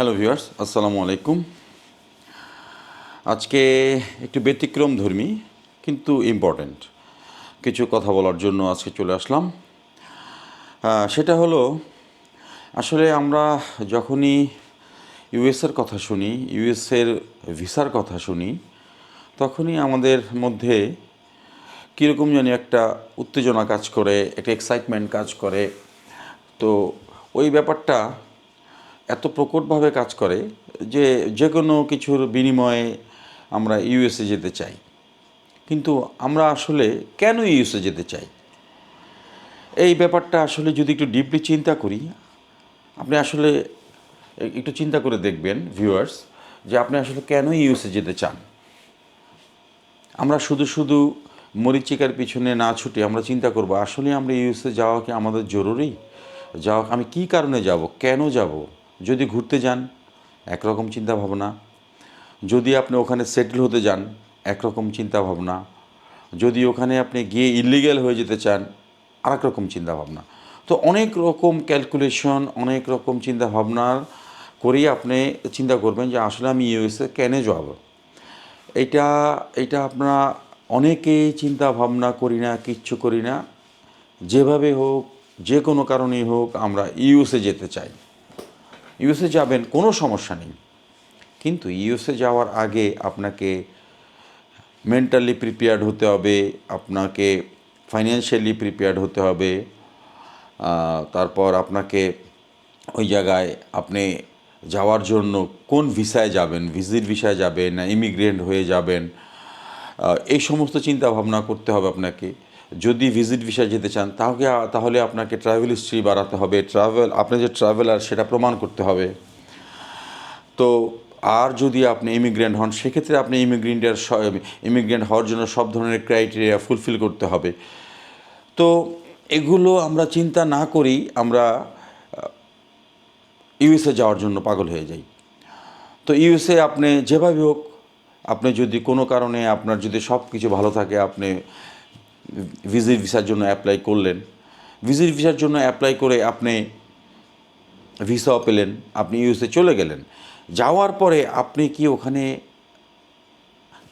Hello viewers আসসালামু আলাইকুম আজকে একটু ব্যতিক্রম ধর্মী, কিন্তু ইম্পর্ট্যান্ট কিছু কথা বলার জন্য আজকে চলে আসলাম। সেটা হলো, আসলে আমরা যখনই ইউএসের কথা শুনি ইউএসের ভিসার কথা শুনি, তখনই আমাদের মধ্যে কীরকম জানি একটা উত্তেজনা কাজ করে, একটা এক্সাইটমেন্ট কাজ করে। তো ওই ব্যাপারটা এত প্রকটভাবে কাজ করে যে যে কোনো কিছুর বিনিময়ে আমরা ইউএসএ যেতে চাই। কিন্তু আমরা আসলে কেন ইউএসএ যেতে চাই? এই ব্যাপারটা আসলে যদি একটু ডিপলি চিন্তা করি, আপনি আসলে একটু চিন্তা করে দেখবেন ভিউয়ার্স যে আপনি আসলে কেন ইউএসএ যেতে চান? আমরা শুধু শুধু মরিচিকার পিছনে না ছুটে আমরা চিন্তা করব, আসলে আমরা ইউএসএ যাওয়া কি আমাদের জরুরি? যাওয়া আমি কি কারণে যাব? কেন যাব? যদি ঘুরতে যান, একরকম চিন্তা ভাবনা যদি আপনি ওখানে সেটেল হতে যান, একরকম চিন্তা ভাবনা যদি ওখানে আপনি গিয়ে ইলিগ্যাল হয়ে যেতে চান আরেক রকম চিন্তা ভাবনা তো অনেক রকম ক্যালকুলেশন অনেক রকম চিন্তা ভাবনার করেই আপনি চিন্তা করবেন যে আসলে আমি ইউএসএ কেন যাব। এটা এটা আমরা অনেকেই চিন্তা ভাবনা করি না, কিচ্ছু করি না। যেভাবে হোক, যে কোনো কারণেই হোক, আমরা ইউএসএ যেতে চাই। ইউএসএ যাবেন, কোনো সমস্যা নেই। কিন্তু ইউএসএ যাওয়ার আগে আপনাকে মেন্টালি প্রিপেয়ার্ড হতে হবে, আপনাকে ফাইন্যান্সিয়ালি প্রিপেয়ার্ড হতে হবে তারপর আপনাকে ওই জায়গায় আপনি যাওয়ার জন্য কোন ভিসায় যাবেন, ভিজিট ভিসায় যাবেন না ইমিগ্রেন্ট হয়ে যাবেন এই সমস্ত চিন্তা ভাবনা করতে হবে আপনাকে। যদি ভিজিট ভিসায় যেতে চান তাহলে তাহলে আপনাকে ট্রাভেল হিস্ট্রি বাড়াতে হবে। ট্রাভেল আপনি যে ট্রাভেলার সেটা প্রমাণ করতে হবে। তো আর যদি আপনি ইমিগ্রেন্ট হন, সেক্ষেত্রে আপনি ইমিগ্রেন্টের ইমিগ্রেন্ট হওয়ার জন্য সব ধরনের ক্রাইটেরিয়া ফুলফিল করতে হবে। তো এগুলো আমরা চিন্তা না করি, আমরা ইউএসএ যাওয়ার জন্য পাগল হয়ে যাই। তো ইউএসএ আপনি যেভাবে হোক, আপনি যদি কোনো কারণে আপনার যদি সব কিছু ভালো থাকে, আপনি ভিজিট ভিসার জন্য অ্যাপ্লাই করলেন। ভিজিট ভিসার জন্য অ্যাপ্লাই করে আপনি ভিসাও পেলেন, আপনি ইউএসএ চলে গেলেন। যাওয়ার পরে আপনি কি ওখানে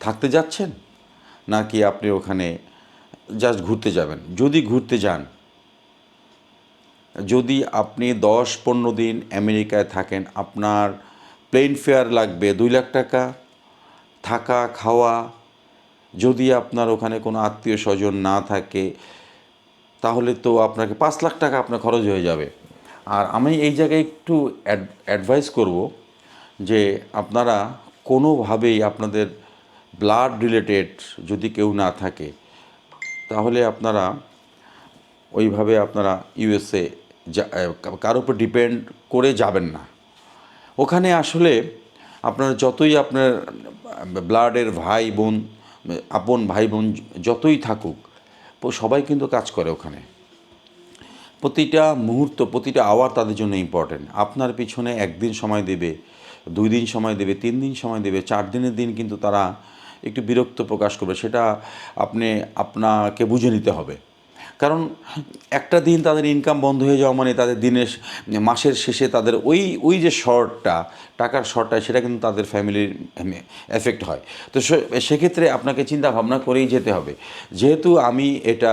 থাকতে যাচ্ছেন? নাকি আপনি ওখানে জাস্ট ঘুরতে যাবেন? যদি ঘুরতে যান, যদি আপনি দশ পনেরো দিন আমেরিকায় থাকেন, আপনার প্লেন ফেয়ার লাগবে দুই লাখ টাকা। থাকা, খাওয়া যদি আপনার ওখানে কোনো আত্মীয় স্বজন না থাকে, তাহলে তো আপনাকে পাঁচ লাখ টাকা আপনার খরচ হয়ে যাবে। আর আমি এই জায়গায় একটু অ্যাডভাইস করব যে আপনারা কোনোভাবেই আপনাদের ব্লাড রিলেটেড যদি কেউ না থাকে, তাহলে আপনারা ওইভাবে আপনারা ইউএসএ কারোর উপর ডিপেন্ড করে যাবেন না। ওখানে আসলে আপনার যতই আপনার ব্লাডের ভাই বোন আপন ভাই বোন যতই থাকুক সবাই কিন্তু কাজ করে ওখানে। প্রতিটা মুহূর্ত, প্রতিটা আওয়ার তাদের জন্য ইম্পর্টেন্ট আপনার পিছনে একদিন সময় দেবে, দুই দিন সময় দেবে, তিন দিন সময় দেবে, চার দিনের দিন কিন্তু তারা একটু বিরক্ত প্রকাশ করবে। সেটা আপনি, আপনাকে বুঝে নিতে হবে। কারণ একটা দিন তাদের ইনকাম বন্ধ হয়ে যাওয়া মানে তাদের দিনের মাসের শেষে তাদের ওই ওই যে শর্টটা, টাকার শর্টটা, সেটা কিন্তু তাদের ফ্যামিলির এফেক্ট হয়। তো সেক্ষেত্রে আপনাকে চিন্তা ভাবনা করেই যেতে হবে। যেহেতু আমি এটা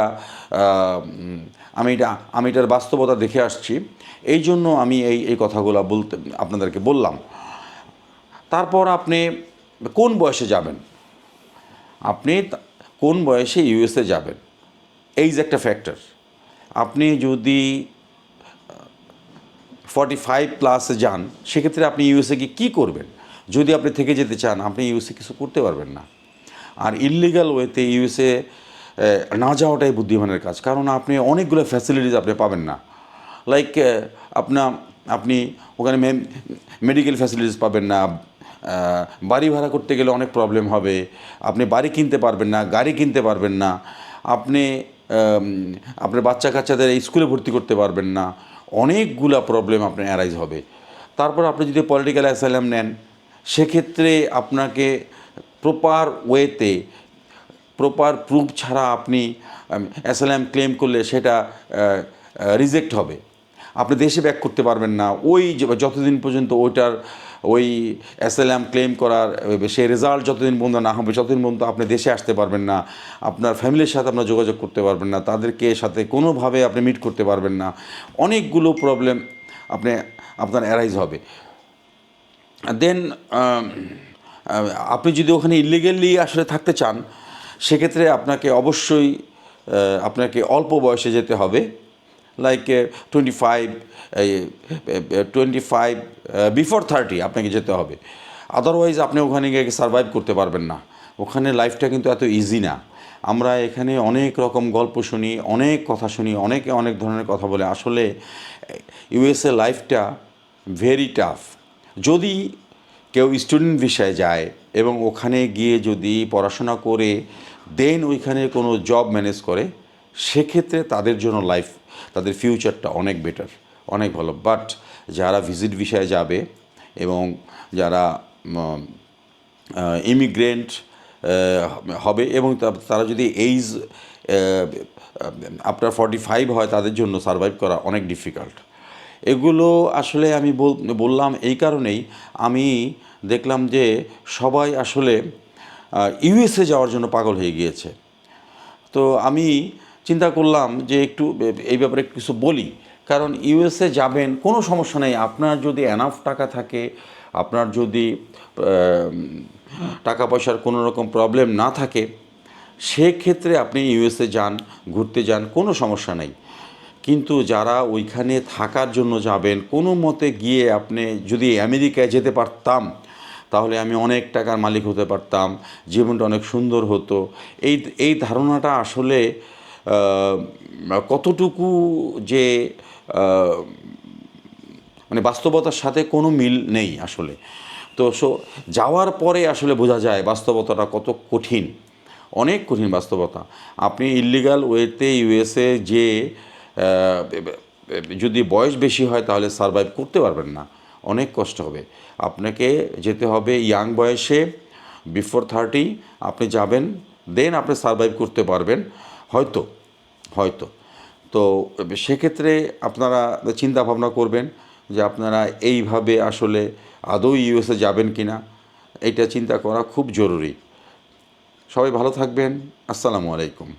আমি এটা, আমি এটার বাস্তবতা দেখে আসছি, এই জন্য আমি এই এই কথাগুলো বলতে, আপনাদেরকে বললাম। তারপর আপনি কোন বয়সে যাবেন? আপনি কোন বয়সে ইউএসএ যাবেন? এই যে একটা ফ্যাক্টর। আপনি যদি ফর্টি ফাইভ প্লাসে যান, সেক্ষেত্রে আপনি ইউএসএ গিয়ে কী করবেন? যদি আপনি থেকে যেতে চান, আপনি ইউএসএ কিছু করতে পারবেন না। আর ইললিগাল ওয়েতে ইউএসএ না যাওয়াটাই বুদ্ধিমানের কাজ। কারণ আপনি অনেকগুলো ফ্যাসিলিটিস আপনি পাবেন না। লাইক আপনার আপনি ওখানে মেডিকেল ফ্যাসিলিটিস পাবেন না। বাড়ি ভাড়া করতে গেলে অনেক প্রবলেম হবে। আপনি বাড়ি কিনতে পারবেন না, গাড়ি কিনতে পারবেন না। আপনি আপনার বাচ্চা কাচ্চাদের স্কুলে ভর্তি করতে পারবেন না। অনেকগুলা প্রবলেম আপনার অ্যারাইজ হবে। তারপর আপনি যদি পলিটিক্যাল অ্যাসাইলাম নেন, সেক্ষেত্রে আপনাকে প্রপার ওয়েতে প্রপার প্রুফ ছাড়া আপনি অ্যাসাইলাম ক্লেম করলে সেটা রিজেক্ট হবে। আপনি দেশে ব্যাক করতে পারবেন না। ওই যতদিন পর্যন্ত ওইটার ওই অ্যাসাইলাম ক্লেম করার, সেই রেজাল্ট যতদিন পর্যন্ত না হবে, যতদিন পর্যন্ত আপনি দেশে আসতে পারবেন না, আপনার ফ্যামিলির সাথে আপনার যোগাযোগ করতে পারবেন না, তাদেরকে সাথে কোনোভাবে আপনি মিট করতে পারবেন না, অনেকগুলো প্রবলেম আপনি, আপনার অ্যারাইজ হবে। দেন আপনি যদি ওখানে ইলিগেলি আসলে থাকতে চান, সেক্ষেত্রে আপনাকে অবশ্যই আপনাকে অল্প বয়সে যেতে হবে। Like twenty five twenty five before thirty আপনাকে যেতে হবে। আদারওয়াইজ আপনি ওখানে গিয়ে সার্ভাইভ করতে পারবেন না। ওখানে লাইফটা কিন্তু এত ইজি না। আমরা এখানে অনেক রকম গল্প শুনি, অনেক কথা শুনি, অনেকে অনেক ধরনের কথা বলে। আসলে ইউএসএ লাইফটা ভেরি টাফ যদি কেউ স্টুডেন্ট ভিসায় যায় এবং ওখানে গিয়ে যদি পড়াশোনা করে দেন ওইখানে কোনো জব ম্যানেজ করে, সেক্ষেত্রে তাদের জন্য লাইফ তাদের ফিউচারটা অনেক বেটার অনেক ভালো। বাট যারা ভিজিট ভিসায় যাবে এবং যারা ইমিগ্রেন্ট হবে এবং তারা যদি এইজ আপনার ফর্টি ফাইভ হয়, তাদের জন্য সার্ভাইভ করা অনেক ডিফিকাল্ট এগুলো আসলে আমি বললাম এই কারণেই আমি দেখলাম যে সবাই আসলে ইউএসএ যাওয়ার জন্য পাগল হয়ে গিয়েছে। তো আমি চিন্তা করলাম যে একটু, এই ব্যাপারে কিছু বলি। কারণ ইউএসএ যাবেন, কোনো সমস্যা নেই। আপনার যদি এনাফ টাকা থাকে, আপনার যদি টাকা পয়সার কোনো রকম প্রবলেম না থাকে, সেক্ষেত্রে আপনি ইউএসএ যান, ঘুরতে যান, কোনো সমস্যা নেই। কিন্তু যারা ওইখানে থাকার জন্য যাবেন, কোনো মতে গিয়ে আপনি যদি আমেরিকায় যেতে পারতাম, তাহলে আমি অনেক টাকার মালিক হতে পারতাম, জীবনটা অনেক সুন্দর হতো। এই এই ধারণাটা আসলে কতটুকু যে মানে বাস্তবতার সাথে কোনো মিল নেই আসলে। তো সো, যাওয়ার পরে আসলে বোঝা যায় বাস্তবতাটা কত কঠিন। অনেক কঠিন বাস্তবতা। আপনি ইলিগাল ওয়েতে ইউএসএ যে যদি বয়স বেশি হয় তাহলে সারভাইভ করতে পারবেন না। অনেক কষ্ট হবে। আপনাকে যেতে হবে ইয়াং বয়সে বিফোর থার্টি আপনি যাবেন দেন আপনি সারভাইভ করতে পারবেন। হয়তো হয়তো। তো সেক্ষেত্রে আপনারা চিন্তা ভাবনা করবেন যে আপনারা এইভাবে আসলে আদৌ ইউএসএ যাবেন কি না এটা চিন্তা করা খুব জরুরি। সবাই ভালো থাকবেন। আসসালামু আলাইকুম।